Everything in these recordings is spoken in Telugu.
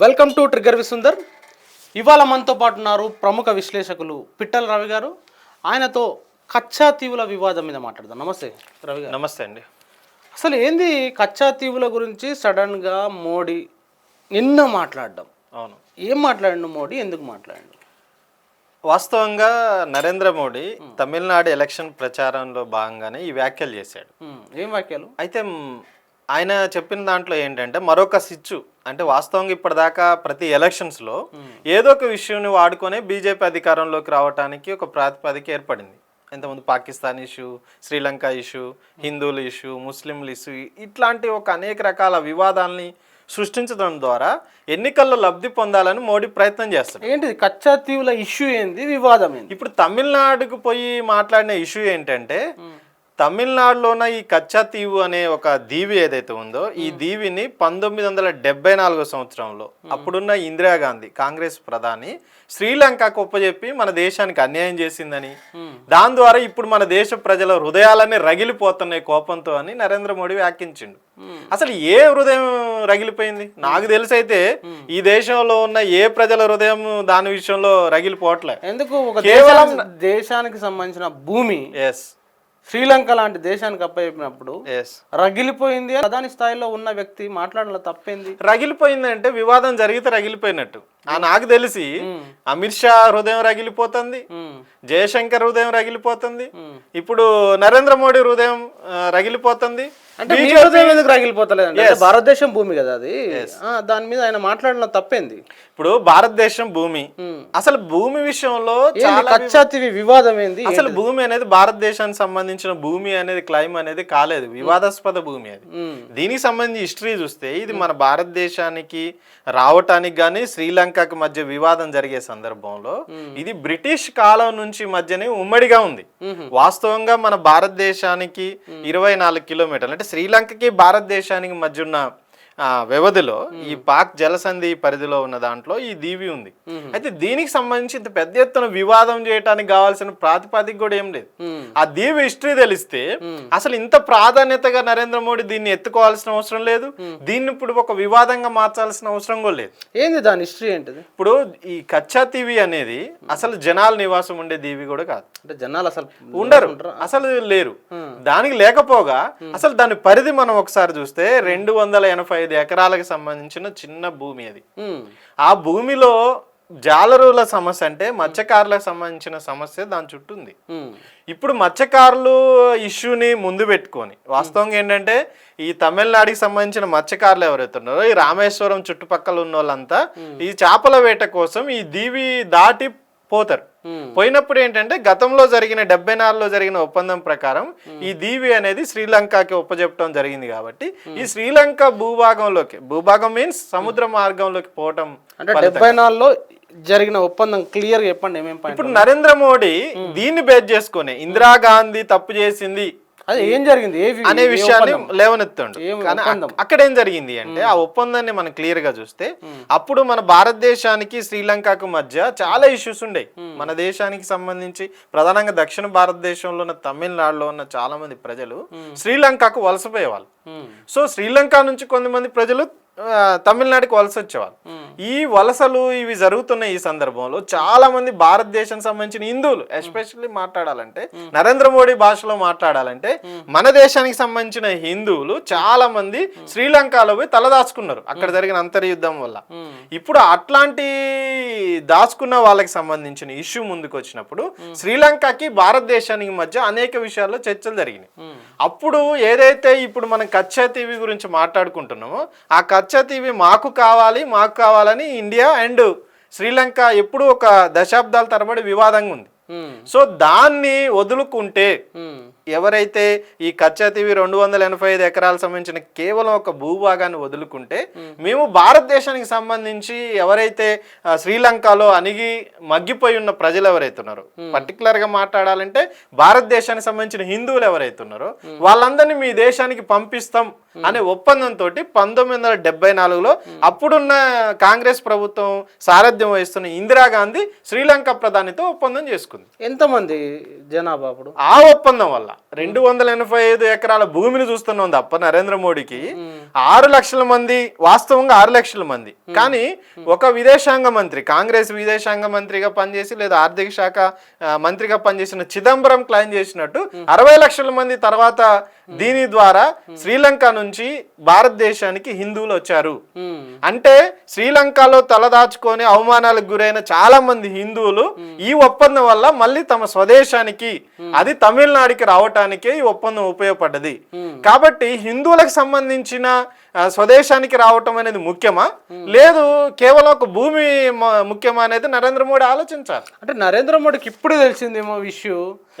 Welcome to trigger విసుందర్. ఇవాళ మనతో పాటు ఉన్నారు ప్రముఖ విశ్లేషకులు పిట్టల రవి గారు. ఆయనతో కచ్చా తీవుల వివాదం మీద మాట్లాడదాం. నమస్తే రవి గారు. నమస్తే అండి. అసలు ఏంది కచ్చా తీవుల గురించి సడన్గా మోడీ నిన్న మాట్లాడడం? అవును. ఏం మాట్లాడిండు మోడీ? ఎందుకు మాట్లాడిండు? వాస్తవంగా నరేంద్ర మోడీ తమిళనాడు ఎలక్షన్ ప్రచారంలో భాగంగానే ఈ వ్యాఖ్యలు చేశాడు. ఏం వాక్యాలు అయితే ఆయన చెప్పిన దాంట్లో ఏంటంటే మరొక సిచ్చు. అంటే వాస్తవంగా ఇప్పటిదాకా ప్రతి ఎలక్షన్స్లో ఏదో ఒక విషయాన్ని వాడుకొని బీజేపీ అధికారంలోకి రావడానికి ఒక ప్రాతిపదిక ఏర్పడింది. ఇంతకుముందు పాకిస్తాన్ ఇష్యూ శ్రీలంక ఇష్యూ హిందువుల ఇష్యూ ముస్లింల ఇష్యూ ఇట్లాంటి ఒక అనేక రకాల వివాదాల్ని సృష్టించడం ద్వారా ఎన్నికల్లో లబ్ధి పొందాలని మోడీ ప్రయత్నం చేస్తాడు ఏంటిది? కచ్చా తీవుల ఇష్యూ ఏంది? వివాదం ఏంది? ఇప్పుడు తమిళనాడుకు పోయి మాట్లాడిన ఇష్యూ ఏంటంటే తమిళనాడులోన ఈ కచ్చా తీవు అనే ఒక దీవి ఏదైతే ఉందో ఈ దీవిని పంతొమ్మిది వందల డెబ్బై నాలుగో సంవత్సరంలో అప్పుడున్న ఇందిరాగాంధీ కాంగ్రెస్ ప్రధాని శ్రీలంకకు ఒప్పజెప్పి మన దేశానికి అన్యాయం చేసిందని. దాని ద్వారా ఇప్పుడు మన దేశ ప్రజల హృదయాలన్నీ రగిలిపోతున్నాయి కోపంతో అని నరేంద్ర మోడీ వ్యాఖ్యించిండు అసలు ఏ హృదయం రగిలిపోయింది? నాకు తెలిసైతే ఈ దేశంలో ఉన్న ఏ ప్రజల హృదయం దాని విషయంలో రగిలిపోవట్లే. ఎందుకు? కేవలం- దేశానికి- దేశానికి సంబంధించిన భూమి. ఎస్ శ్రీలంక లాంటి దేశానికి అప్పచెప్పినప్పుడు రగిలిపోయింది ప్రధాని స్థాయిలో ఉన్న వ్యక్తి మాట్లాడడంలో తప్పేంది? రగిలిపోయిందంటే వివాదం జరిగితే రగిలిపోయినట్టు. ఆ నాకు తెలిసి అమిత్ షా హృదయం రగిలిపోతుంది ఉమ్, జయశంకర్ హృదయం రగిలిపోతుంది ఇప్పుడు నరేంద్ర మోడీ హృదయం రగిలిపోతుంది అంటే ఎందుకు రగిలిపోతలేదండి భారతదేశం భూమి కదా అది? దాని మీద ఆయన మాట్లాడడం తప్పేంది? ఇప్పుడు భారతదేశం భూమి. అసలు భూమి విషయంలో ఏంది చాలా కచ్చా తీవి వివాదం ఏంది? అసలు భూమి అనేది భారతదేశానికి సంబంధించిన భూమి అనేది క్లైమ్ అనేది కాలేదు. వివాదాస్పద భూమి అది. ఉమ్, దీనికి సంబంధించి హిస్టరీ చూస్తే ఇది మన భారతదేశానికి రావటానికి కానీ శ్రీలంకకి మధ్య వివాదం జరిగే సందర్భంలో ఇది బ్రిటిష్ కాలం నుంచి మధ్యనే ఉమ్మడిగా ఉంది. వాస్తవంగా మన భారతదేశానికి ఇరవై నాలుగు కిలోమీటర్లు అంటే శ్రీలంకకి భారతదేశానికి మధ్య ఉన్న వ్యవధిలో ఈ పాక్ జలసంధి పరిధిలో ఉన్న దాంట్లో ఈ దీవి ఉంది. అయితే దీనికి సంబంధించి ఇంత పెద్ద ఎత్తున వివాదం చేయడానికి కావాల్సిన ప్రాతిపదిక కూడా ఏం లేదు. ఆ దీవి హిస్టరీ తెలిస్తే అసలు ఇంత ప్రాధాన్యతగా నరేంద్ర మోడీ దీన్ని ఎత్తుకోవాల్సిన అవసరం లేదు. దీన్ని ఇప్పుడు ఒక వివాదంగా మార్చాల్సిన అవసరం కూడా లేదు. ఏంది దాని హిస్టరీ ఏంటిది? ఇప్పుడు ఈ కచ్చా దీవి అనేది అసలు జనాల నివాసం ఉండే దీవి కూడా కాదు. అంటే జనాలు అసలు ఉండరు. అసలు లేరు. దానికి లేకపోగా అసలు దాని పరిధి మనం ఒకసారి చూస్తే రెండు వందల ఎనభై ఐదు ఎకరాలకు సంబంధించిన చిన్న భూమి అది. ఆ భూమిలో జాలరుల సమస్య అంటే మత్స్యకారులకు సంబంధించిన సమస్య దాని చుట్టూ ఉంది. ఇప్పుడు మత్స్యకారులు ఇష్యూని ముందు పెట్టుకొని వాస్తవంగా ఏంటంటే ఈ తమిళనాడుకి సంబంధించిన మత్స్యకారులు ఎవరైతే ఉన్నారో ఈ రామేశ్వరం చుట్టుపక్కల ఉన్న వాళ్ళంతా ఈ చేపల వేట కోసం ఈ దీవి దాటి పోతారు. పోయినప్పుడు ఏంటంటే గతంలో జరిగిన డెబ్బై నాలుగులో జరిగిన ఒప్పందం ప్రకారం ఈ దీవి అనేది శ్రీలంకకి ఒప్పజెప్పడం జరిగింది కాబట్టి ఈ శ్రీలంక భూభాగంలోకి భూభాగం మీన్స్ సముద్ర మార్గంలోకి పోవటం అంటే డెబ్బై నాలుగులో జరిగిన ఒప్పందం క్లియర్ చెప్పండి ఇప్పుడు నరేంద్ర మోడీ దీన్ని బేస్ చేసుకుని ఇందిరాగాంధీ తప్పు చేసింది అది ఏం జరిగింది? అనే విషయాన్ని? లేవనెత్తుండు. కానీ అక్కడ ఏం జరిగింది అంటే ఆ ఒప్పందాన్ని మనం క్లియర్గా చూస్తే అప్పుడు మన భారతదేశానికి శ్రీలంకకు మధ్య చాలా ఇష్యూస్ ఉండేవి మన దేశానికి సంబంధించి ప్రధానంగా దక్షిణ భారతదేశంలో ఉన్న తమిళనాడులో ఉన్న చాలా మంది ప్రజలు శ్రీలంకకు వలసపోయేవాళ్ళు సో శ్రీలంక నుంచి కొంతమంది ప్రజలు తమిళనాడుకి వలస వచ్చేవాళ్ళు. ఈ వలసలు ఇవి జరుగుతున్న ఈ సందర్భంలో. చాలా మంది భారతదేశం సంబంధించిన హిందువులు ఎస్పెషల్లీ మాట్లాడాలంటే నరేంద్ర మోడీ భాషలో మాట్లాడాలంటే మన దేశానికి సంబంధించిన హిందువులు చాలా మంది శ్రీలంకలో పోయి తలదాచుకున్నారు అక్కడ జరిగిన అంతర్యుద్ధం వల్ల. ఇప్పుడు అట్లాంటి దాచుకున్న వాళ్ళకి సంబంధించిన ఇష్యూ ముందుకు వచ్చినప్పుడు శ్రీలంకకి భారతదేశానికి మధ్య అనేక విషయాల్లో చర్చలు జరిగినాయి. అప్పుడు ఏదైతే ఇప్పుడు మనం కచ్చా టీవీ గురించి మాట్లాడుకుంటున్నామో ఆ కచ్చా టీవీ మాకు కావాలి మాకు కావాలని ఇండియా అండ్ శ్రీలంక ఎప్పుడూ ఒక దశాబ్దాల తరబడి వివాదంగా ఉంది. సో దాన్ని వదులుకుంటే ఎవరైతే ఈ కచ్చా తీవి రెండు వందల ఎనభై ఐదు ఎకరాలకు సంబంధించిన కేవలం ఒక భూభాగాన్ని వదులుకుంటే మేము భారతదేశానికి సంబంధించి ఎవరైతే శ్రీలంకలో అణిగి మగ్గిపోయి ఉన్న ప్రజలు ఎవరైతే ఉన్నారో పర్టికులర్గా మాట్లాడాలంటే భారతదేశానికి సంబంధించిన హిందువులు ఎవరైతే ఉన్నారో వాళ్ళందరినీ మీ దేశానికి పంపిస్తాం అనే ఒప్పందంతో పంతొమ్మిది వందల డెబ్బై నాలుగులో అప్పుడున్న కాంగ్రెస్ ప్రభుత్వం సారథ్యం వహిస్తున్న ఇందిరాగాంధీ శ్రీలంక ప్రధానితో ఒప్పందం చేసుకుంది. ఎంతమంది జనాభా అప్పుడు? ఆ ఒప్పందం వల్ల రెండు వందల ఎనభై ఐదు ఎకరాల భూమిని చూస్తున్నాం తప్ప నరేంద్ర మోడీకి ఆరు లక్షల మంది వాస్తవంగా ఆరు లక్షల మంది. కానీ ఒక విదేశాంగ మంత్రి కాంగ్రెస్ విదేశాంగ మంత్రిగా పనిచేసి లేదా ఆర్థిక శాఖ మంత్రిగా పనిచేసిన చిదంబరం క్లైమ్ చేసినట్టు అరవై లక్షల మంది తర్వాత దీని ద్వారా శ్రీలంక నుంచి భారతదేశానికి హిందువులు వచ్చారు. అంటే శ్రీలంకలో తలదాచుకొని అవమానాలకు గురైన చాలా మంది హిందువులు ఈ ఒప్పందం వల్ల మళ్ళీ తమ స్వదేశానికి అది తమిళనాడుకి రావటానికే ఈ ఒప్పందం ఉపయోగపడ్డది. కాబట్టి హిందువులకు సంబంధించిన స్వదేశానికి రావటం అనేది ముఖ్యమా? లేదు కేవలం ఒక భూమి ముఖ్యమా అనేది నరేంద్ర మోడీ ఆలోచించాలి. అంటే నరేంద్ర మోడీకి ఇప్పుడు తెలిసిందేమో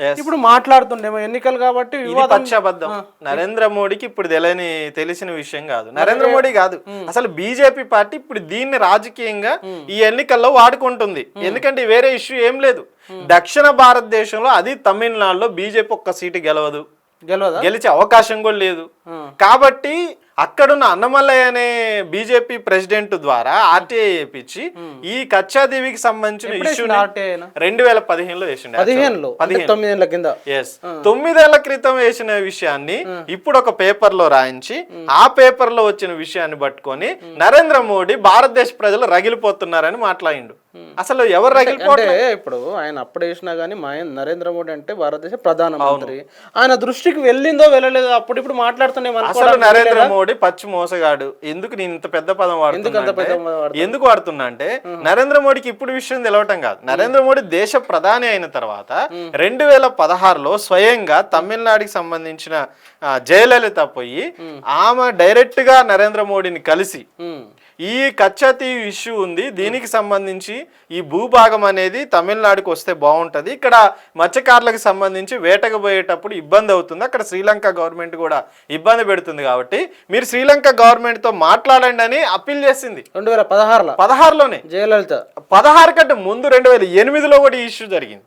Yes. ఇప్పుడు మాట్లాడుతుండేమో ఎన్నికలు కాబట్టి పక్షాబద్ధం. నరేంద్ర మోడీకి ఇప్పుడు తెలియని తెలిసిన విషయం కాదు. నరేంద్ర మోడీ కాదు. అసలు బీజేపీ పార్టీ ఇప్పుడు దీన్ని రాజకీయంగా ఈ ఎన్నికల్లో వాడుకుంటుంది. ఎందుకంటే వేరే ఇష్యూ ఏం లేదు. దక్షిణ భారతదేశంలో అది తమిళనాడులో బీజేపీ ఒక్క సీటు గెలవదు. గెలవదా? గెలిచే అవకాశం కూడా లేదు. కాబట్టి అక్కడున్న అన్నమల్లయ్య అనే బీజేపీ ప్రెసిడెంట్ ద్వారా ఆర్టీఐ వేయించి ఈ కచ్చాదేవికి సంబంధించిన ఇష్యూ రెండు వేల పదిహేనులో వేసిండు పదిహేనులో? తొమ్మిదేళ్ళ కింద? ఎస్ తొమ్మిదేళ్ళ క్రితం వేసిన విషయాన్ని ఇప్పుడు ఒక పేపర్లో రాయించి ఆ. పేపర్లో వచ్చిన విషయాన్ని పట్టుకొని నరేంద్ర మోడీ భారతదేశ ప్రజలు రగిలిపోతున్నారని మాట్లాడిండు. అసలు ఎవరు రగిలిపో అంటే ఇప్పుడు ఆయన అప్పుడు వేసినా కానీ మా ఆయన నరేంద్ర మోడీ అంటే భారతదేశ ప్రధానమంత్రి. ఆయన దృష్టికి వెళ్ళిందో వెళ్ళలేదో అప్పుడు ఇప్పుడు మాట్లాడుతున్నాం అసలు నరేంద్ర మోడీ పచ్చి మోసగాడు. ఎందుకు నేను ఇంత పెద్ద పదం వాడుతున్నా? ఎందుకు వాడుతున్నా? అంటే నరేంద్ర మోడీకి ఇప్పుడు విషయం తెలవటం కాదు. నరేంద్ర మోడీ దేశ ప్రధాని అయిన తర్వాత రెండు వేల పదహారులో స్వయంగా తమిళనాడుకి సంబంధించిన జయలలిత పోయి ఆమె డైరెక్ట్గా నరేంద్ర మోడీని కలిసి ఈ కచ్చాతి ఇష్యూ ఉంది. దీనికి సంబంధించి ఈ భూభాగం అనేది తమిళనాడుకి వస్తే బాగుంటది. ఇక్కడ మత్స్యకారులకు సంబంధించి వేటకు పోయేటప్పుడు ఇబ్బంది అవుతుంది. అక్కడ శ్రీలంక గవర్నమెంట్ కూడా ఇబ్బంది పెడుతుంది కాబట్టి మీరు శ్రీలంక గవర్నమెంట్తో మాట్లాడండి అని అప్పీల్ చేసింది. రెండు వేల పదహారులో. పదహారులోనే. జయలలిత. పదహారు కంటే ముందు రెండు వేల ఎనిమిదిలో కూడా ఈ ఇష్యూ జరిగింది.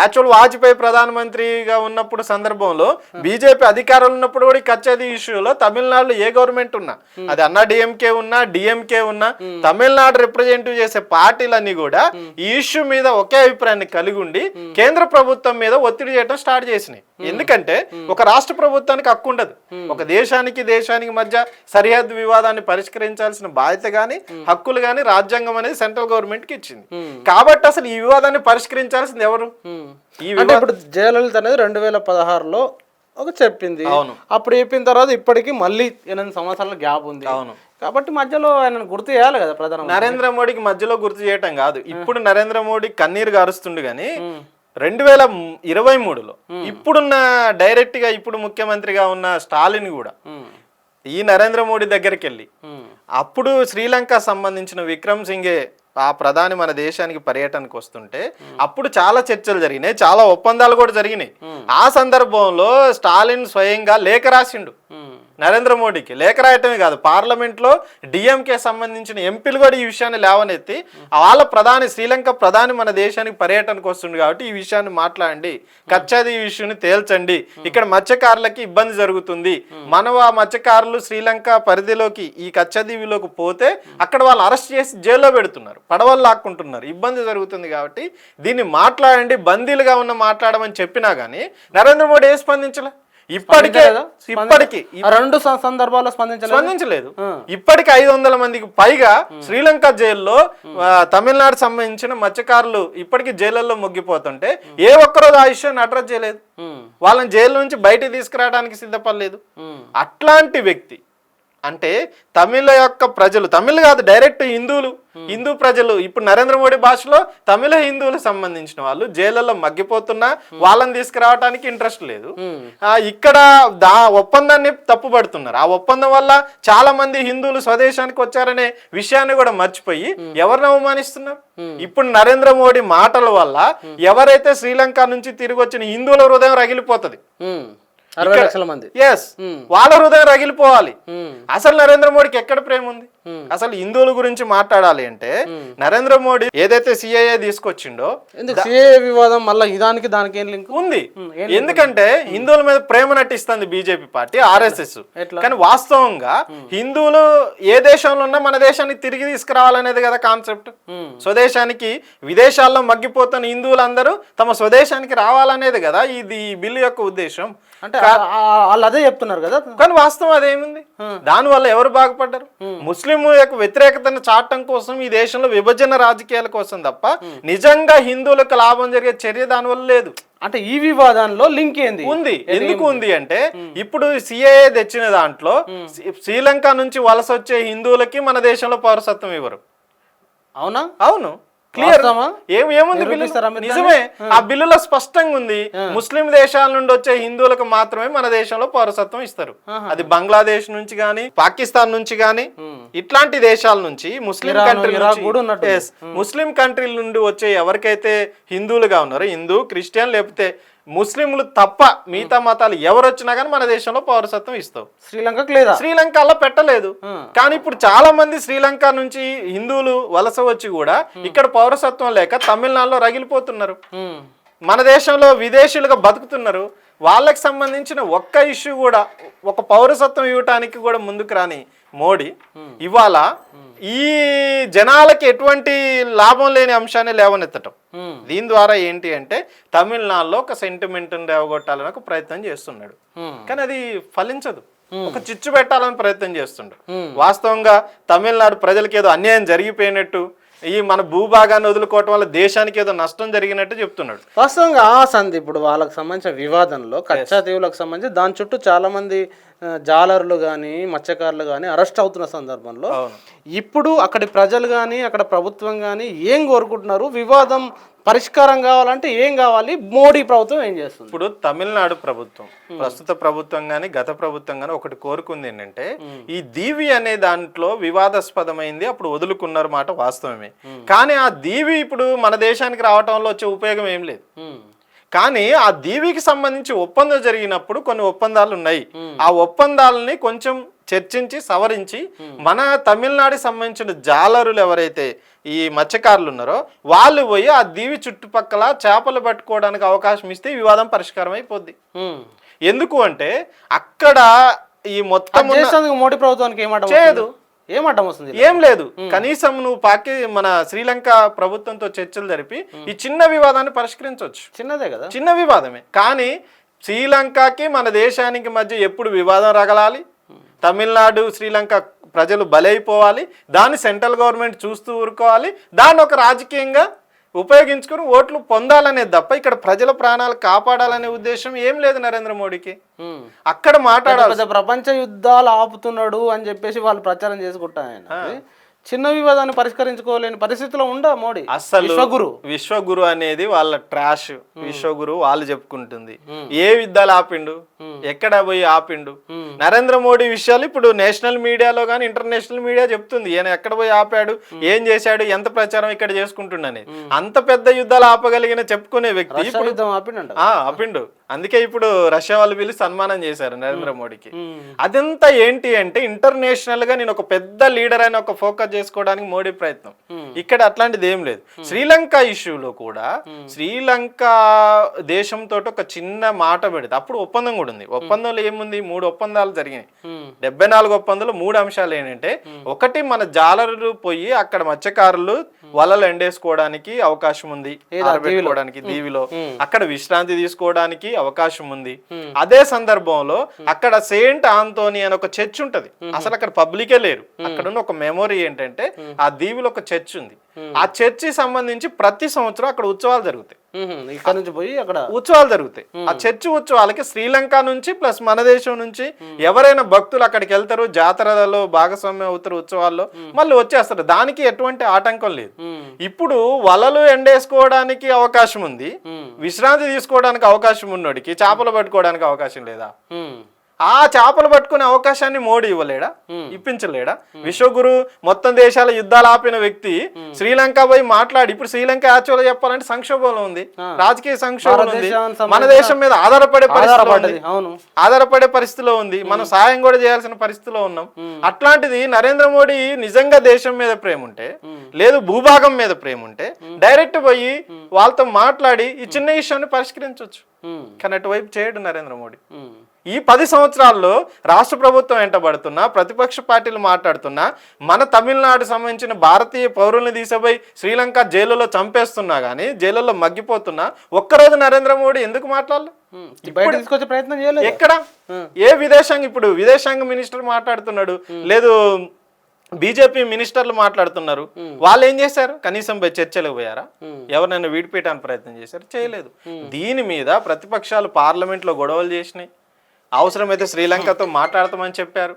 యాక్చువల్ వాజ్పేయి ప్రధానమంత్రిగా ఉన్నప్పుడు సందర్భంలో బీజేపీ అధికారంలో ఉన్నప్పుడు కూడా ఈ కచ్చాది ఇష్యూలో తమిళనాడులో ఏ గవర్నమెంట్ ఉన్నా అది అన్నా డిఎంకే ఉన్నా డిఎంకే ఉన్నా తమిళనాడు రిప్రజెంటివ్ చేసే పార్టీలన్నీ కూడా ఈ ఇష్యూ మీద ఒకే అభిప్రాయాన్ని కలిగి ఉండి కేంద్ర ప్రభుత్వం మీద ఒత్తిడి చేయడం స్టార్ట్ చేసినాయి. ఎందుకంటే ఒక రాష్ట్ర ప్రభుత్వానికి హక్కు ఉండదు. ఒక దేశానికి దేశానికి మధ్య సరిహద్దు వివాదాన్ని పరిష్కరించాల్సిన బాధ్యత గాని హక్కులు గాని రాజ్యాంగం అనేది సెంట్రల్ గవర్నమెంట్కి ఇచ్చింది. కాబట్టి అసలు ఈ వివాదాన్ని పరిష్కరించాల్సింది ఎవరు. ఈ ఇప్పుడు జయలలిత అనేది రెండు వేల పదహారులో ఒక చెప్పింది. అవును. అప్పుడు చెప్పిన తర్వాత ఇప్పటికి మళ్ళీ ఎనిమిది సంవత్సరాల గ్యాప్ ఉంది. అవును. కాబట్టి మధ్యలో ఆయన గుర్తు చేయాలి కదా ప్రధాన నరేంద్ర మోడీకి మధ్యలో గుర్తు చేయటం కాదు. ఇప్పుడు నరేంద్ర మోడీ కన్నీరు గారుస్తుండు గాని రెండు వేల ఇరవై మూడులో ఇప్పుడున్న డైరెక్ట్గా ఇప్పుడు ముఖ్యమంత్రిగా ఉన్న స్టాలిన్ కూడా ఈ నరేంద్ర మోడీ దగ్గరికి వెళ్ళి అప్పుడు శ్రీలంక సంబంధించిన విక్రమ్ సింగే ఆ ప్రధాని మన దేశానికి పర్యటనకు వస్తుంటే అప్పుడు చాలా చర్చలు జరిగినాయి చాలా ఒప్పందాలు కూడా జరిగినాయి. ఆ సందర్భంలో స్టాలిన్ స్వయంగా లేఖ రాసిండు. నరేంద్ర మోడీకి. లేఖ రాయటమే కాదు పార్లమెంట్లో డిఎంకే సంబంధించిన ఎంపీలు కూడా ఈ విషయాన్ని లేవనెత్తి వాళ్ళ ప్రధాని శ్రీలంక ప్రధాని మన దేశానికి పర్యటనకు వస్తుంది కాబట్టి ఈ విషయాన్ని మాట్లాడండి. కచ్చాది ఈ విషయాన్ని తేల్చండి. ఇక్కడ మత్స్యకారులకి ఇబ్బంది జరుగుతుంది. మన మత్స్యకారులు శ్రీలంక పరిధిలోకి ఈ కచ్చదీవిలోకి పోతే అక్కడ వాళ్ళు అరెస్ట్ చేసి జైల్లో పెడుతున్నారు. పడవలు లాక్కుంటున్నారు. ఇబ్బంది జరుగుతుంది కాబట్టి దీన్ని మాట్లాడండి. బందీలుగా ఉన్న మాట్లాడమని చెప్పినా కానీ నరేంద్ర మోడీ ఏ స్పందించలే? ఇప్పటికే? ఇప్పటికి రెండు సందర్భాల్లో స్పందించలేదు? స్పందించలేదు. ఇప్పటికి ఐదు వందల మందికి పైగా శ్రీలంక జైల్లో తమిళనాడు సంబంధించిన మత్స్యకారులు ఇప్పటికి జైళ్ళల్లో మొగ్గిపోతుంటే ఏ ఒక్కరోజు ఆ విషయాన్ని అడ్రస్ చేయలేదు. వాళ్ళని జైలు నుంచి బయటికి తీసుకురావడానికి సిద్ధపడలేదు. అట్లాంటి వ్యక్తి అంటే తమిళ యొక్క ప్రజలు తమిళ కాదు డైరెక్ట్ హిందువులు హిందూ ప్రజలు. ఇప్పుడు నరేంద్ర మోడీ భాషలో తమిళ హిందువులకు సంబంధించిన వాళ్ళు జైళ్ళలో మగ్గిపోతున్నా వాళ్ళని తీసుకురావడానికి ఇంట్రెస్ట్ లేదు. ఆ, ఇక్కడ దా ఒప్పందాన్ని తప్పుపడుతున్నారు ఆ ఒప్పందం వల్ల చాలా మంది హిందువులు స్వదేశానికి వచ్చారనే విషయాన్ని కూడా మర్చిపోయి ఎవరిని అవమానిస్తున్నారు? ఇప్పుడు నరేంద్ర మోడీ మాటల వల్ల ఎవరైతే శ్రీలంక నుంచి తిరిగి వచ్చిన హిందువుల హృదయం రగిలిపోతుంది. అరవై లక్షల మంది. ఎస్ వాళ్ళ హృదయం రగిలిపోవాలి. ఉమ్. అసలు నరేంద్ర మోడీకి ఎక్కడ ప్రేమ ఉంది? అసలు హిందువుల గురించి మాట్లాడాలి అంటే నరేంద్ర మోడీ ఏదైతే సిఐఏ తీసుకొచ్చిండో సిఏ వివాదం మళ్ళీ ఇదానికి దానికి ఏం లింక్? ఉంది. ఎందుకంటే హిందువుల మీద ప్రేమ నటిస్తుంది బీజేపీ పార్టీ ఆర్ఎస్ఎస్? కానీ వాస్తవంగా హిందువులు ఏ దేశంలో ఉన్నా మన దేశానికి తిరిగి తీసుకురావాలనేది కదా కాన్సెప్ట్. స్వదేశానికి విదేశాల్లో మగ్గిపోతున్న హిందువులందరూ తమ స్వదేశానికి రావాలనేది కదా ఇది ఈ బిల్లు యొక్క ఉద్దేశం. అంటే వాళ్ళు అదే చెప్తున్నారు కదా. కానీ వాస్తవం అదేముంది? దానివల్ల ఎవరు బాగుపడ్డారు? ముస్లిం యొక్క వ్యతిరేకతను చాటం కోసం ఈ దేశంలో విభజన రాజకీయాల కోసం తప్ప నిజంగా హిందువులకు లాభం జరిగే చర్య దానివల్ల లేదు. అంటే ఈ వివాదంలో లింక్ ఏంది? ఉంది. ఎందుకు ఉంది అంటే ఇప్పుడు సిఏఏ తెచ్చిన దాంట్లో శ్రీ- శ్రీలంక నుంచి వలస వచ్చే హిందువులకి మన దేశంలో పౌరసత్వం ఇవ్వరు. అవునా? అవును. క్లియర్ ఏముంది బిల్లు? నిజమే ఆ. బిల్లులో స్పష్టంగా ఉంది. ముస్లిం దేశాల నుండి వచ్చే హిందువులకు మాత్రమే మన దేశంలో పౌరసత్వం ఇస్తారు. అది బంగ్లాదేశ్ నుంచి గాని పాకిస్తాన్ నుంచి గాని ఇట్లాంటి దేశాల నుంచి ముస్లిం కంట్రీ. ముస్లిం కంట్రీల నుండి వచ్చే ఎవరికైతే హిందువులుగా ఉన్నారో హిందూ క్రిస్టియన్ లేకపోతే ముస్లింలు తప్ప మిగతా మతాలు ఎవరు వచ్చినా కానీ మన దేశంలో పౌరసత్వం ఇస్తావు శ్రీలంకకు లేదా? శ్రీలంకలో పెట్టలేదు. కానీ ఇప్పుడు చాలా మంది శ్రీలంక నుంచి హిందువులు వలస వచ్చి కూడా ఇక్కడ పౌరసత్వం లేక తమిళనాడులో రగిలిపోతున్నారు. మన దేశంలో విదేశీయులుగా బతుకుతున్నారు. వాళ్ళకి సంబంధించిన ఒక్క ఇష్యూ కూడా ఒక పౌరసత్వం ఇవ్వటానికి కూడా ముందుకు రాని మోడీ ఇవాళ ఈ జనాలకి ఎటువంటి లాభం లేని అంశాన్ని లేవనెత్తటం. దీని ద్వారా ఏంటి అంటే తమిళనాడులో ఒక సెంటిమెంట్ రేవగొట్టాలని ఒక ప్రయత్నం చేస్తున్నాడు. కానీ అది ఫలించదు. ఒక చిచ్చు పెట్టాలని ప్రయత్నం చేస్తుండు వాస్తవంగా తమిళనాడు ప్రజలకి ఏదో అన్యాయం జరిగిపోయినట్టు ఈ మన భూభాగాన్ని వదులుకోవటం వల్ల దేశానికి ఏదో నష్టం జరిగినట్టు చెప్తున్నాడు. వాస్తవంగా ఆ సంధి ఇప్పుడు వాళ్ళకి సంబంధించిన వివాదంలో కచ్చా దీవులకు సంబంధించి దాని చుట్టూ చాలా మంది జాలర్లు కానీ మత్స్యకారులు కానీ అరెస్ట్ అవుతున్న సందర్భంలో. ఇప్పుడు అక్కడి ప్రజలు కానీ అక్కడ ప్రభుత్వం కానీ ఏం కోరుకుంటున్నారు? వివాదం పరిష్కారం కావాలంటే ఏం కావాలి? మోడీ ప్రభుత్వం ఏం చేస్తుంది? ఇప్పుడు తమిళనాడు ప్రభుత్వం ప్రస్తుత ప్రభుత్వం కానీ గత ప్రభుత్వం కానీ ఒకటి కోరుకుంది ఏంటంటే ఈ దీవి అనే దాంట్లో వివాదాస్పదమైంది అప్పుడు వదులుకున్నారు మాట వాస్తవమే. కానీ ఆ దీవి ఇప్పుడు మన దేశానికి రావటంలో వచ్చే ఉపయోగం ఏం లేదు. కానీ ఆ దీవికి సంబంధించి ఒప్పందం జరిగినప్పుడు కొన్ని ఒప్పందాలు ఉన్నాయి ఆ ఒప్పందాలని కొంచెం చర్చించి సవరించి మన తమిళనాడుకి సంబంధించిన జాలరులు ఎవరైతే ఈ మత్స్యకారులు ఉన్నారో వాళ్ళు పోయి ఆ దీవి చుట్టుపక్కల చేపలు పట్టుకోవడానికి అవకాశం ఇస్తే వివాదం పరిష్కారం అయిపోద్ది. ఎందుకు అంటే అక్కడ ఈ మొత్తం మోడీ ప్రభుత్వానికి ఏం అడ్డం చేయదు. ఏం అడ్డం వస్తుంది ఏం లేదు. కనీసం నువ్వు పాకి మన శ్రీలంక ప్రభుత్వంతో చర్చలు జరిపి ఈ చిన్న వివాదాన్ని పరిష్కరించవచ్చు చిన్నదే కదా? చిన్న వివాదమే. కానీ శ్రీలంకకి మన దేశానికి మధ్య ఎప్పుడు వివాదం రగలాలి? తమిళనాడు శ్రీలంక ప్రజలు బలైపోవాలి. దాన్ని సెంట్రల్ గవర్నమెంట్ చూస్తూ ఊరుకోవాలి. దాన్ని ఒక రాజకీయంగా ఉపయోగించుకొని ఓట్లు పొందాలనేది తప్ప ఇక్కడ ప్రజల ప్రాణాలు కాపాడాలనే ఉద్దేశం ఏం లేదు నరేంద్ర మోడీకి. అక్కడ మాట్లాడాలి ప్రపంచ యుద్ధాలు ఆపుతున్నాడు అని చెప్పేసి వాళ్ళు ప్రచారం చేసుకుంటారు ఆయన. చిన్న వివాదాన్ని పరిష్కరించుకోలేని పరిస్థితిలో ఉండా మోడీ? అసలు విశ్వగురు. విశ్వగురు అనేది వాళ్ళ ట్రాష్ విశ్వగురు వాళ్ళు చెప్పుకుంటుంది. ఏ యుద్ధాలు ఆపిండు? ఎక్కడ పోయి ఆపిండు? నరేంద్ర మోడీ విషయాలు ఇప్పుడు నేషనల్ మీడియాలో కానీ ఇంటర్నేషనల్ మీడియా చెప్తుంది. ఈయన ఎక్కడ పోయి ఆపాడు? ఏం చేశాడు? ఎంత ప్రచారం ఇక్కడ చేసుకుంటుండని. అంత పెద్ద యుద్ధాలు ఆపగలిగిన చెప్పుకునే వ్యక్తి ఆపిండు. అందుకే ఇప్పుడు రష్యా వాళ్ళు పిలిచి సన్మానం చేశారు నరేంద్ర మోడీకి. అదంతా ఏంటి అంటే ఇంటర్నేషనల్గా నేను ఒక పెద్ద లీడర్ అని ఒక ఫోకస్ చేసుకోవడానికి మోడీ ప్రయత్నం. ఇక్కడ అట్లాంటిది ఏం లేదు. శ్రీలంక ఇష్యూలో కూడా శ్రీలంక దేశంతో ఒక చిన్న మాట పెడితే అప్పుడు ఒప్పందం కూడా ఉంది. ఒప్పందంలో ఏముంది? మూడు ఒప్పందాలు జరిగినాయి. డెబ్బై నాలుగు ఒప్పందంలో మూడు అంశాలు ఏంటంటే ఒకటి మన జాలరులు పోయి అక్కడ మత్స్యకారులు వలలు ఎండేసుకోవడానికి అవకాశం ఉంది. ఆరబెట్టుకోవడానికి దీవిలో. అక్కడ విశ్రాంతి తీసుకోవడానికి అవకాశం ఉంది. అదే సందర్భంలో అక్కడ సెయింట్ ఆంతోని అని ఒక చర్చ్ ఉంటది. అసలు అక్కడ పబ్లికే లేరు. అక్కడ ఉన్న ఒక మెమొరీ ఏంటంటే ఆ దీవిలో ఒక చర్చ్ ఉంది. ఆ చర్చి సంబంధించి ప్రతి సంవత్సరం అక్కడ ఉత్సవాలు జరుగుతాయి. ఇక్కడ నుంచి పోయి అక్కడ ఉత్సవాలు జరుగుతాయి. ఆ చర్చి ఉత్సవాలకి శ్రీలంక నుంచి ప్లస్ మన దేశం నుంచి ఎవరైనా భక్తులు అక్కడికి వెళ్తారు జాతరలలో భాగస్వామ్యం అవుతారు ఉత్సవాల్లో మళ్ళీ వచ్చేస్తారు. దానికి ఎటువంటి ఆటంకం లేదు. ఇప్పుడు వలలు ఎండేసుకోవడానికి అవకాశం ఉంది. విశ్రాంతి తీసుకోవడానికి అవకాశం ఉన్నోడికి చేపలు పట్టుకోవడానికి అవకాశం లేదా. ఆ చేపలు పట్టుకునే అవకాశాన్ని మోడీ ఇవ్వలేడా? ఇప్పించలేడా? విశ్వగురు మొత్తం దేశాల యుద్ధాలు ఆపిన వ్యక్తి శ్రీలంక పోయి మాట్లాడి ఇప్పుడు శ్రీలంక యాక్చువల్ చెప్పాలంటే సంక్షోభంలో ఉంది. రాజకీయ సంక్షోభం ఉంది. మన దేశం మీద ఆధారపడే అవును. ఆధారపడే పరిస్థితిలో ఉంది. మనం సాయం కూడా చేయాల్సిన పరిస్థితిలో ఉన్నాం. అట్లాంటిది నరేంద్ర మోడీ నిజంగా దేశం మీద ప్రేమ ఉంటే లేదు భూభాగం మీద ప్రేమ ఉంటే డైరెక్ట్ పోయి వాళ్ళతో మాట్లాడి ఈ చిన్న విషయాన్ని పరిష్కరించవచ్చు కానీ అటువైపు చేయడు నరేంద్ర మోడీ. ఈ పది సంవత్సరాల్లో రాష్ట్ర ప్రభుత్వం వెంటబడుతున్నా ప్రతిపక్ష పార్టీలు మాట్లాడుతున్నా మన తమిళనాడు సంబంధించిన భారతీయ పౌరుల్ని తీసిపోయి శ్రీలంక జైలులో చంపేస్తున్నా కానీ జైలులో మగ్గిపోతున్నా ఒక్కరోజు నరేంద్ర మోడీ ఎందుకు మాట్లాడలే? ఉమ్. బయట తీసుకొచ్చే ప్రయత్నం చేయలేదు. ఎక్కడ? ఏ విదేశాంగ ఇప్పుడు విదేశాంగ మినిస్టర్ మాట్లాడుతున్నాడు లేదు బీజేపీ మినిస్టర్లు మాట్లాడుతున్నారు వాళ్ళు ఏం చేశారు? కనీసం పోయి చర్చలకు పోయారా? ఎవరినైనా వీడిపీయడానికి ప్రయత్నం చేశారు? చేయలేదు. దీని మీద ప్రతిపక్షాలు పార్లమెంట్లో గొడవలు చేసినాయి. అవసరమైతే శ్రీలంకతో మాట్లాడతామని చెప్పారు.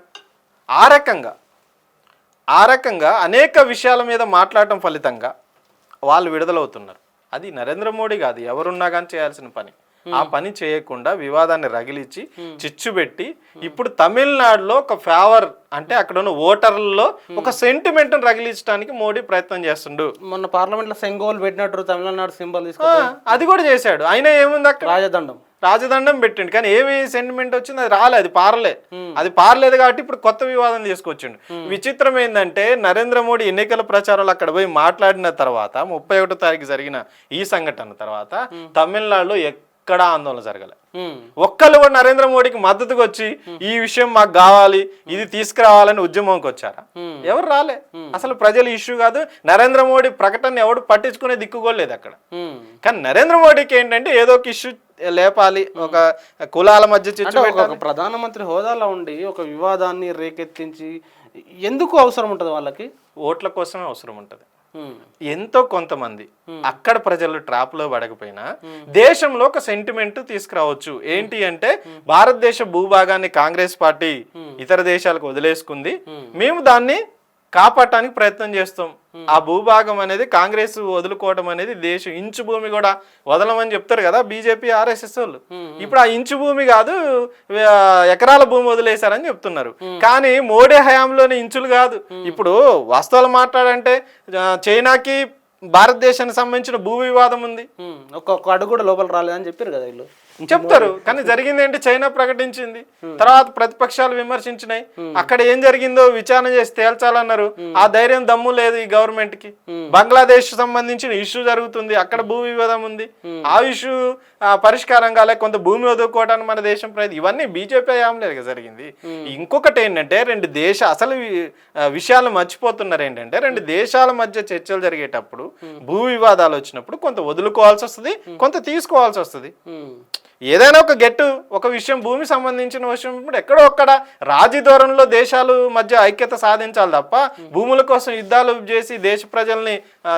ఆ రకంగా ఆ రకంగా అనేక విషయాల మీద మాట్లాడటం ఫలితంగా వాళ్ళు విడుదలవుతున్నారు. అది నరేంద్ర మోడీ కాదు ఎవరున్నా కానీ చేయాల్సిన పని. ఆ పని చేయకుండా వివాదాన్ని రగిలిచ్చి చిచ్చు పెట్టి ఇప్పుడు తమిళనాడులో ఒక ఫేవర్ అంటే అక్కడ ఉన్న ఓటర్లలో ఒక సెంటిమెంట్ రగిలించడానికి మోడీ ప్రయత్నం చేస్తుండు. మొన్న పార్లమెంట్లో సెంగోల్ పెట్టినట్టు తమిళనాడు సింబల్ అది కూడా చేశాడు. అయినా ఏముంది అక్కడ? రాజదండం. రాజదండం పెట్టిండు. కానీ ఏమి సెంటిమెంట్ వచ్చింది? అది రాలే అది పారలే. అది పారలేదు కాబట్టి ఇప్పుడు కొత్త వివాదం తీసుకొచ్చిండు. విచిత్రం ఏంటంటే నరేంద్ర మోడీ ఎన్నికల ప్రచారంలో అక్కడ పోయి మాట్లాడిన తర్వాత ముప్పై ఒకటో తారీఖు జరిగిన ఈ సంఘటన తర్వాత తమిళనాడులో ఎక్కడా ఆందోళన జరగలే. ఒక్కళ్ళు కూడా నరేంద్ర మోడీకి మద్దతుకు వచ్చి ఈ విషయం మాకు కావాలి ఇది తీసుకురావాలని ఉద్యమంకి వచ్చారా? ఎవరు రాలే. అసలు ప్రజల ఇష్యూ కాదు నరేంద్ర మోడీ ప్రకటన ఎవడు పట్టించుకునే దిక్కుకోలేదు అక్కడ. కానీ నరేంద్ర మోడీకి ఏంటంటే ఏదో ఒక ఇష్యూ లేపాలి ఒక కులాల మధ్య చిచ్చు ప్రధానమంత్రి హోదాలో ఉండి ఒక వివాదాన్ని రేకెత్తించి ఎందుకు అవసరం ఉంటుంది వాళ్ళకి? ఓట్ల కోసమే అవసరం ఉంటుంది. ఎంతో కొంతమంది అక్కడ ప్రజలు ట్రాప్లో పడకపోయినా దేశంలో ఒక సెంటిమెంట్ తీసుకురావచ్చు. ఏంటి అంటే భారతదేశ భూభాగాన్ని కాంగ్రెస్ పార్టీ ఇతర దేశాలకు వదిలేసుకుంది. మేము దాన్ని కాపాడటానికి ప్రయత్నం చేస్తాం. ఆ భూభాగం అనేది కాంగ్రెస్ వదులుకోవడం అనేది దేశం. ఇంచు భూమి కూడా వదలమని చెప్తారు కదా బీజేపీ ఆర్ఎస్ఎస్ వాళ్ళు. ఇప్పుడు ఆ ఇంచు భూమి కాదు ఎకరాల భూమి వదిలేశారని చెప్తున్నారు. కానీ మోడీ హయాంలోని ఇంచులు కాదు. ఇప్పుడు వాస్తవాలు మాట్లాడంటే చైనాకి భారతదేశానికి సంబంధించిన భూ వివాదం ఉంది. ఉమ్. ఒక్క ఒక్క అడుగు కూడా లోపల రాలేదని చెప్పారు కదా వీళ్ళు. చెప్తారు. కానీ జరిగింది ఏంటి? చైనా ప్రకటించింది. తర్వాత ప్రతిపక్షాలు విమర్శించినాయి. అక్కడ ఏం జరిగిందో విచారణ చేసి తేల్చాలన్నారు. ఆ ధైర్యం దమ్ము లేదు ఈ గవర్నమెంట్కి బంగ్లాదేశ్ సంబంధించిన ఇష్యూ జరుగుతుంది. అక్కడ భూ వివాదం ఉంది. ఆ ఇష్యూ పరిష్కారం కాలే. కొంత భూమి వదులుకోవడానికి మన దేశం ప్రయత్నం. ఇవన్నీ బీజేపీ లేదు జరిగింది. ఇంకొకటి ఏంటంటే రెండు దేశ అసలు విషయాలు మర్చిపోతున్నారు ఏంటంటే రెండు దేశాల మధ్య చర్చలు జరిగేటప్పుడు భూ వివాదాలు వచ్చినప్పుడు కొంత వదులుకోవాల్సి వస్తుంది కొంత తీసుకోవాల్సి వస్తుంది. ఏదైనా ఒక గెట్టు ఒక విషయం భూమి సంబంధించిన విషయం ఇప్పుడు ఎక్కడో ఒక్కడ రాజధోరణిలో దేశాలు మధ్య ఐక్యత సాధించాలి తప్ప భూముల కోసం యుద్ధాలు చేసి దేశ ప్రజల్ని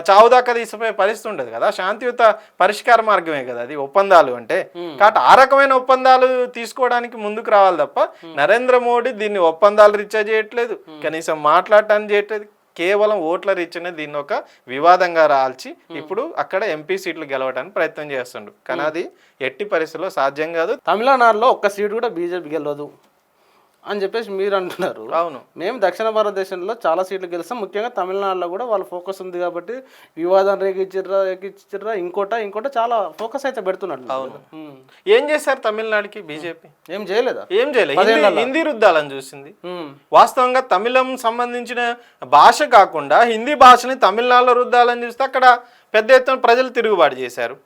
చావుదాకా తీసిపోయే పరిస్థితి ఉండదు కదా. శాంతియుత పరిష్కార మార్గమే కదా అది ఒప్పందాలు అంటే. కాబట్టి ఆ రకమైన ఒప్పందాలు తీసుకోవడానికి ముందుకు రావాలి తప్ప నరేంద్ర మోడీ దీన్ని ఒప్పందాలు రీత్యా చేయట్లేదు. కనీసం మాట్లాడటానికి చేయట్లేదు. కేవలం ఓట్ల రీత్యానే దీన్ని ఒక వివాదంగా రాల్చి ఇప్పుడు అక్కడ ఎంపీ సీట్లు గెలవడానికి ప్రయత్నం చేస్తుండు. కానీ అది ఎట్టి పరిస్థితుల్లో సాధ్యం కాదు. తమిళనాడులో ఒక్క సీటు కూడా బీజేపీ గెలవదు. అని చెప్పేసి మీరు అంటున్నారు. అవును. మేము దక్షిణ భారతదేశంలో చాలా సీట్లు గెలుస్తాం. ముఖ్యంగా తమిళనాడులో కూడా వాళ్ళ ఫోకస్ ఉంది కాబట్టి వివాదం రేగిచ్చిర్రా రేగిచ్చిర్రా ఇంకోట ఇంకోట చాలా ఫోకస్ అయితే పెడుతున్నట్లు ఉమ్. ఏం చేశారు తమిళనాడుకి బీజేపీ? ఏం చేయలేదా? ఏం చేయలేదు హిందీ- రుద్దాలని చూసింది. వాస్తవంగా తమిళం సంబంధించిన భాష కాకుండా హిందీ భాషని తమిళనాడులో రుద్దాలని చూస్తే అక్కడ పెద్ద ఎత్తున ప్రజలు తిరుగుబాటు చేశారు.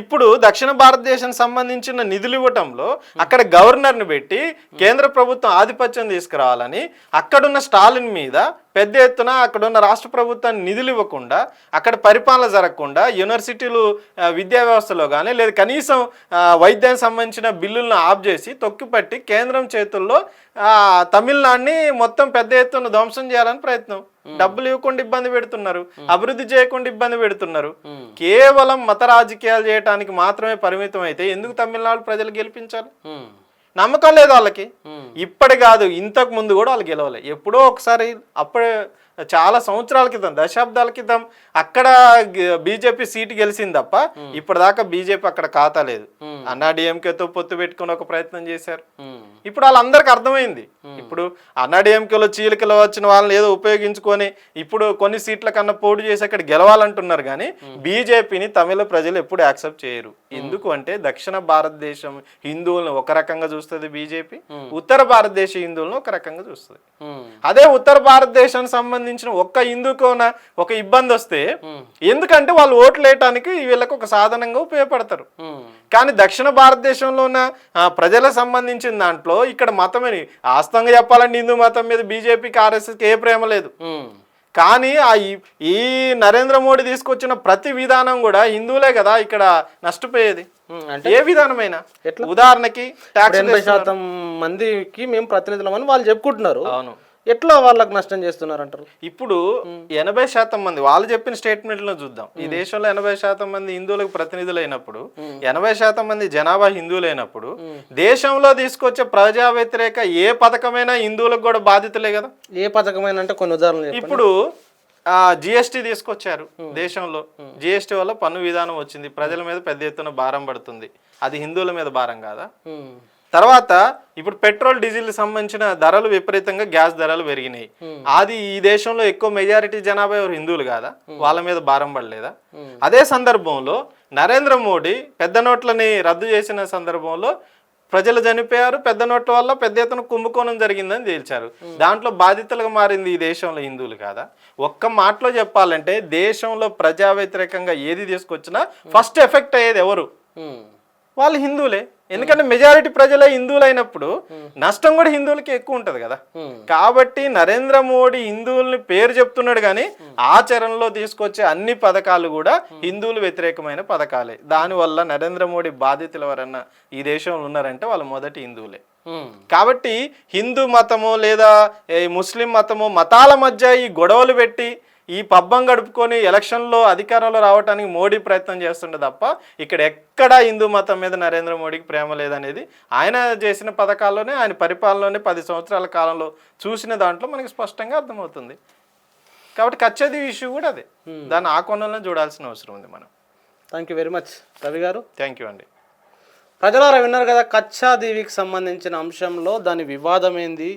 ఇప్పుడు దక్షిణ భారతదేశానికి సంబంధించిన నిధులు ఇవ్వటంలో అక్కడ గవర్నర్ని పెట్టి కేంద్ర ప్రభుత్వం ఆధిపత్యం తీసుకురావాలని అక్కడున్న స్టాలిన్ మీద పెద్ద ఎత్తున అక్కడున్న రాష్ట్ర ప్రభుత్వాన్ని నిధులు ఇవ్వకుండా అక్కడ పరిపాలన జరగకుండా యూనివర్సిటీలు విద్యా వ్యవస్థలో కానీ లేదా కనీసం వైద్యానికి సంబంధించిన బిల్లులను ఆఫ్ చేసి తొక్కిపట్టి కేంద్రం చేతుల్లో తమిళనాడుని మొత్తం పెద్ద ఎత్తున ధ్వంసం చేయాలని ప్రయత్నం. డబ్బులు ఇవ్వకుండా ఇబ్బంది పెడుతున్నారు. అభివృద్ధి చేయకుండా ఇబ్బంది పెడుతున్నారు. కేవలం మత రాజకీయాలు చేయడానికి మాత్రమే పరిమితం అయితే ఎందుకు తమిళనాడు ప్రజలు గెలిపించాలి. నమ్మకం లేదు వాళ్ళకి. ఇప్పటి కాదు ఇంతకు ముందు కూడా వాళ్ళు గెలవలే. ఎప్పుడో ఒకసారి అప్పుడే చాలా సంవత్సరాల క్రితం దశాబ్దాల క్రితం అక్కడ బీజేపీ సీటు గెలిచింది తప్ప ఇప్పటిదాకా బీజేపీ అక్కడ ఖాతా లేదు. అన్నా డిఎంకేతో పొత్తు పెట్టుకుని ఒక ప్రయత్నం చేశారు. ఉమ్, ఇప్పుడు వాళ్ళందరికీ అర్థమైంది. ఇప్పుడు అన్నాడీఎంకేలో చీలికలు వచ్చిన వాళ్ళని ఏదో ఉపయోగించుకొని ఇప్పుడు కొన్ని సీట్ల కన్నా పోటీ చేసి అక్కడ గెలవాలంటున్నారు కానీ బీజేపీని తమిళ ప్రజలు ఎప్పుడు యాక్సెప్ట్ చేయరు. ఎందుకు అంటే దక్షిణ భారతదేశం హిందువులను ఒక రకంగా చూస్తుంది బీజేపీ ఉత్తర భారతదేశ హిందువులను ఒక రకంగా చూస్తుంది. అదే ఉత్తర భారతదేశానికి సంబంధించిన ఒక్క హిందూకోన ఒక ఇబ్బంది వస్తే ఎందుకంటే వాళ్ళు ఓట్లు వేయటానికి వీళ్ళకి ఒక సాధనంగా ఉపయోగపడతారు. కానీ దక్షిణ భారతదేశంలో ఉన్న ప్రజలకు సంబంధించిన దాంట్లో ఇక్కడ మతమని వాస్తవంగా చెప్పాలంటే హిందూ మతం మీద బీజేపీకి ఆర్ఎస్ఎస్కి ఏ ప్రేమ లేదు. కానీ ఆ ఈ- నరేంద్ర మోడీ తీసుకొచ్చిన ప్రతి విధానం కూడా హిందువులే కదా ఇక్కడ నష్టపోయేది. అంటే ఏ విధానమైనా. ఉదాహరణకి ట్యాక్స్ ఎనభై శాతం మందికి మేము ప్రతినిధులమని వాళ్ళు చెప్పుకుంటున్నారు. అవును. ఎట్లా వాళ్ళకి నష్టం చేస్తున్నారు అంటారు ఇప్పుడు ఎనభై శాతం మంది వాళ్ళు చెప్పిన స్టేట్మెంట్లో చూద్దాం. ఈ దేశంలో ఎనభై శాతం మంది హిందువులకు ప్రతినిధులైనప్పుడు ఎనభై శాతం మంది జనాభా హిందువులైనప్పుడు దేశంలో తీసుకొచ్చే ప్రజా వ్యతిరేక ఏ పథకమైనా హిందువులకు కూడా బాధితులే కదా? ఏ పథకమైన అంటే కొన్ని ఉదాహరణలు ఇప్పుడు ఆ జిఎస్టీ తీసుకొచ్చారు దేశంలో. జిఎస్టీ వల్ల పన్ను విధానం వచ్చింది. ప్రజల మీద పెద్ద ఎత్తున భారం పడుతుంది. అది హిందువుల మీద భారం కాదా? తర్వాత ఇప్పుడు పెట్రోల్ డీజిల్ సంబంధించిన ధరలు విపరీతంగా గ్యాస్ ధరలు పెరిగినాయి. అది ఈ దేశంలో ఎక్కువ మెజారిటీ జనాభా ఎవరు? హిందువులు కాదా? వాళ్ళ మీద భారం పడలేదా? అదే సందర్భంలో నరేంద్ర మోడీ పెద్ద నోట్లని రద్దు చేసిన సందర్భంలో ప్రజలు చనిపోయారు పెద్ద నోట్ల వల్ల పెద్ద ఎత్తున కుంభకోణం జరిగిందని తేల్చారు. దాంట్లో బాధితులుగా మారింది ఈ దేశంలో హిందువులు కాదా? ఒక్క మాటలో చెప్పాలంటే దేశంలో ప్రజా వ్యతిరేకంగా ఏది తీసుకొచ్చినా ఫస్ట్ ఎఫెక్ట్ అయ్యేది ఎవరు? వాళ్ళు హిందువులే. ఎందుకంటే మెజారిటీ ప్రజలే హిందువులు అయినప్పుడు నష్టం కూడా హిందువులకి ఎక్కువ ఉంటది కదా. కాబట్టి నరేంద్ర మోడీ హిందువుల్ని పేరు చెప్తున్నాడు కానీ ఆచరణలో తీసుకొచ్చే అన్ని పథకాలు కూడా హిందువులు వ్యతిరేకమైన పథకాలే. దానివల్ల నరేంద్ర మోడీ బాధితులు ఎవరన్నా ఈ దేశంలో ఉన్నారంటే వాళ్ళు మొదటి హిందువులే. కాబట్టి హిందూ మతము లేదా ముస్లిం మతము మతాల మధ్య ఈ గొడవలు పెట్టి ఈ పబ్బం గడుపుకొని ఎలక్షన్లో అధికారంలో రావడానికి మోడీ ప్రయత్నం చేస్తుండే తప్ప ఇక్కడ ఎక్కడా హిందూ మతం మీద నరేంద్ర మోడీకి ప్రేమ లేదనేది ఆయన చేసిన పథకాల్లోనే ఆయన పరిపాలనలోనే పది సంవత్సరాల కాలంలో చూసిన దాంట్లో మనకి స్పష్టంగా అర్థమవుతుంది. కాబట్టి కచ్చేది ఇష్యూ కూడా అదే. దాన్ని ఆ కోణంలో చూడాల్సిన అవసరం ఉంది మనం. Thank you very much Ravi garu. Thank you అండి. ప్రజలారా విన్నారు కదా కచ్చా దేవికి సంబంధించిన అంశంలో దాని వివాదం ఏంది?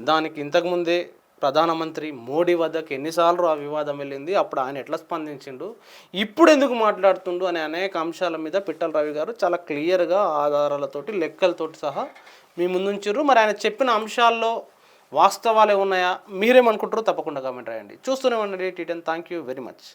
దానికి ఇంతకుముందే ప్రధానమంత్రి మోడీ వద్దకు ఎన్నిసార్లు ఆ వివాదం వెళ్ళింది అప్పుడు ఆయన ఎట్లా స్పందించిండు ఇప్పుడు ఎందుకు మాట్లాడుతుండు అనే అనేక అంశాల మీద పిట్టల రవి గారు చాలా క్లియర్గా ఆధారాలతోటి లెక్కలతోటి సహా మీ ముందుంచారు మరి ఆయన చెప్పిన అంశాల్లో వాస్తవాలే ఉన్నాయా? మీరేమనుకుంటారో తప్పకుండా కామెంట్ రాయండి. చూస్తూనే ఉండండి టీటెన్ థ్యాంక్ యూ వెరీ మచ్.